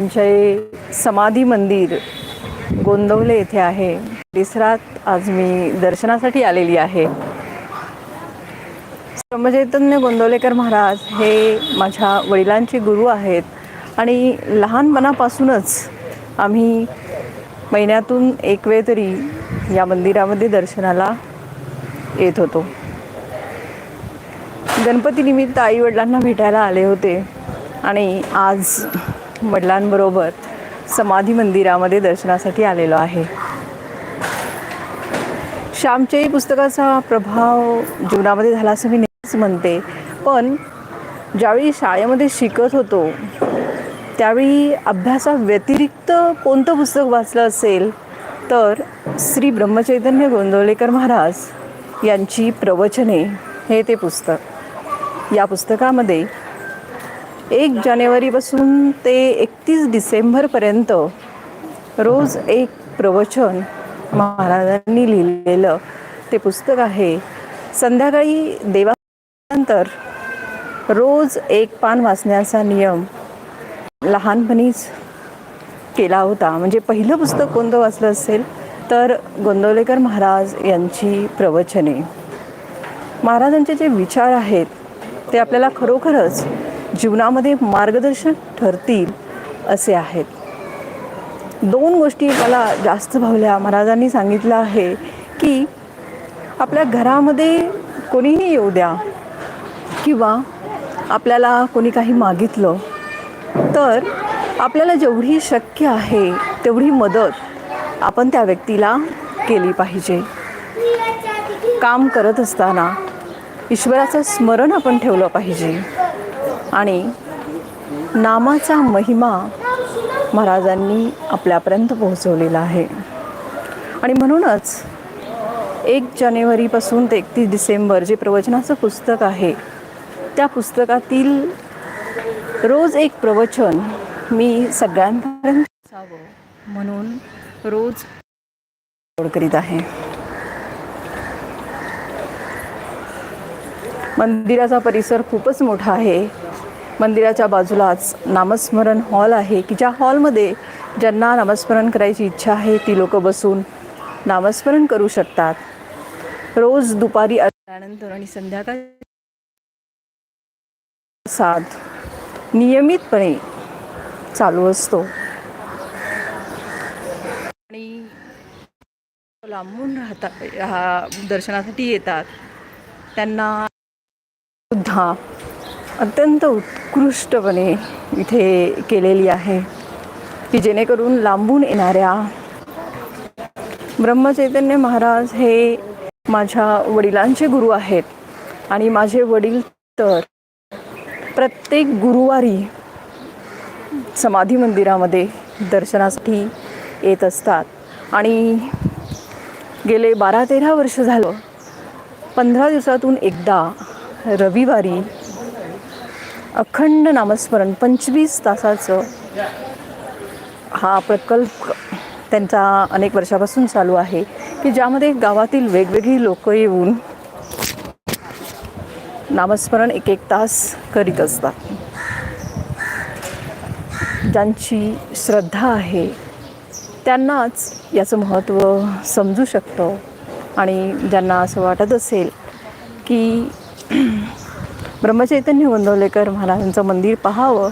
आमचे समाधी मंदिर गोंदवले येथे आहे. परिसरात आज मी दर्शनासाठी आलेली आहे. श्रमचैतन्य गोंदवलेकर महाराज हे माझ्या वडिलांचे गुरु आहेत आणि लहानपणापासूनच आम्ही महिन्यातून एक वेळ तरी या मंदिरामध्ये दर्शनाला येत होतो. गणपतीनिमित्त आई वडिलांना भेटायला आले होते आणि आज वडिलांबरोबर समाधी मंदिरामध्ये दर्शनासाठी आलेलो आहे. श्यामच्याही पुस्तकाचा प्रभाव जीवनामध्ये झाला असं मी नेहमीच म्हणते. पण ज्यावेळी शाळेमध्ये शिकत होतो त्यावेळी अभ्यासाव्यतिरिक्त कोणतं पुस्तक वाचलं असेल तर श्री ब्रह्मचैतन्य गोंदवलेकर महाराज यांची प्रवचने हे ते पुस्तक. या पुस्तकामध्ये एक जानेवारीपासून ते एकतीस डिसेंबरपर्यंत रोज एक प्रवचन महाराजांनी लिहिलेलं ते पुस्तक आहे. संध्याकाळी देवानंतर रोज एक पान वाचण्याचा नियम लहानपणीच केला होता. म्हणजे पहिलं पुस्तक कोणतं वाचलं असेल तर गोंदवलेकर महाराज यांची प्रवचने. महाराजांचे जे विचार आहेत ते आपल्याला खरोखरच जीवनामध्ये मार्गदर्शक ठरतील असे आहेत. दोन गोष्टी मला जास्त भावल्या. महाराजांनी सांगितलं आहे की आपल्या घरामध्ये कोणीही येऊ द्या किंवा आपल्याला कोणी काही मागितलं तर आपल्याला जेवढी शक्य आहे तेवढी मदत आपण त्या व्यक्तीला केली पाहिजे. काम करत असताना ईश्वराचं स्मरण आपण ठेवलं पाहिजे. आणि नामाचा महिमा महाराजांनी आपल्यापर्यंत पोहोचवलेला आहे. आणि म्हणूनच एक जानेवारीपासून ते एकतीस डिसेंबर जे प्रवचनाचं पुस्तक आहे त्या पुस्तकातील रोज एक प्रवचन मी सगळ्यांपर्यंत असावं म्हणून रोज करीत आहे. मंदिराचा परिसर खूपच मोठा आहे. मंदिराच्या बाजूलाच नामस्मरण हॉल आहे की ज्या हॉलमध्ये ज्यांना नामस्मरण करायची इच्छा आहे ती लोक बसून नामस्मरण करू शकतात. रोज दुपारी त्यानंतर आणि संध्याकाळी साध नियमितपणे चालू असतो. आणि लांबून राहतात राहा दर्शनासाठी येतात. त्यांना सुद्धा अत्यंत उत्कृष्टपणे इथे केलेली आहे की जेणेकरून लांबून येणाऱ्या ब्रह्मचैतन्य महाराज हे माझ्या वडिलांचे गुरु आहेत. आणि माझे वडील तर प्रत्येक गुरुवारी समाधी मंदिरामध्ये दर्शनासाठी येत असतात. आणि गेले बारा तेरा वर्ष झालं. पंधरा दिवसातून एकदा रविवारी अखंड नामस्मरण पंचवीस तासाचं हा प्रकल्प त्यांचा अनेक वर्षापासून चालू आहे की ज्यामध्ये गावातील वेगवेगळी लोक येऊन नामस्मरण एक एक तास करीत असतात. ज्यांची श्रद्धा आहे त्यांनाच याचं महत्त्व समजू शकतं. आणि ज्यांना असं वाटत असेल की ब्रह्मचैतन्य गोंदवलेकर महाराजांचं मंदिर पाहावं.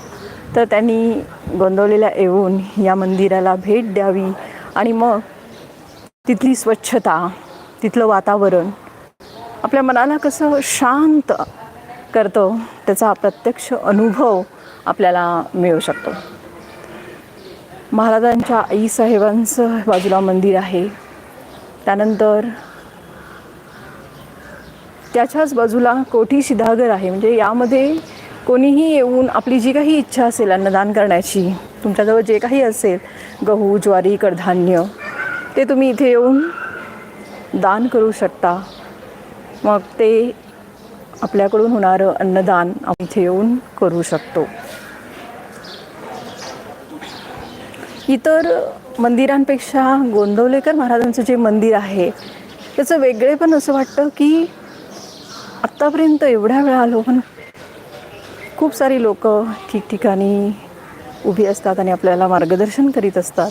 तर त्यांनी गोंदवलेला येऊन या मंदिराला भेट द्यावी आणि मग तिथली स्वच्छता तिथलं वातावरण आपल्या मनाला कसं शांत करतं त्याचा प्रत्यक्ष अनुभव आपल्याला मिळू शकतो. महाराजांच्या आईसाहेबांचं बाजूला मंदिर आहे. त्यानंतर त्याच्याच बाजूला कोठी सिद्धागर आहे. म्हणजे यामध्ये कोणीही येऊन आपली जी काही इच्छा असेल अन्नदान करण्याची तुमच्याजवळ जे काही असेल गहू ज्वारी कडधान्य ते तुम्ही इथे येऊन दान करू शकता. मग ते आपल्याकडून होणारं अन्नदान आपण इथे येऊन करू शकतो. इतर मंदिरांपेक्षा गोंदवलेकर महाराजांचं जे मंदिर आहे त्याचं वेगळेपण असं वाटतं की आत्तापर्यंत एवढ्या वेळा आलो पण खूप सारी लोक ठिकठिकाणी उभी असतात आणि आपल्याला मार्गदर्शन करीत असतात.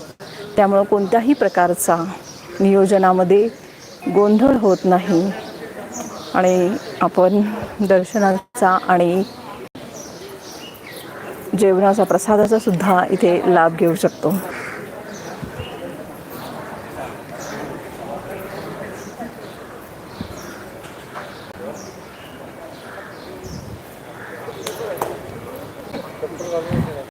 त्यामुळं कोणत्याही प्रकारचा नियोजनामध्ये गोंधळ होत नाही. आणि आपण दर्शनाचा आणि जेवणाचा प्रसादाचा सुद्धा इथे लाभ घेऊ शकतो.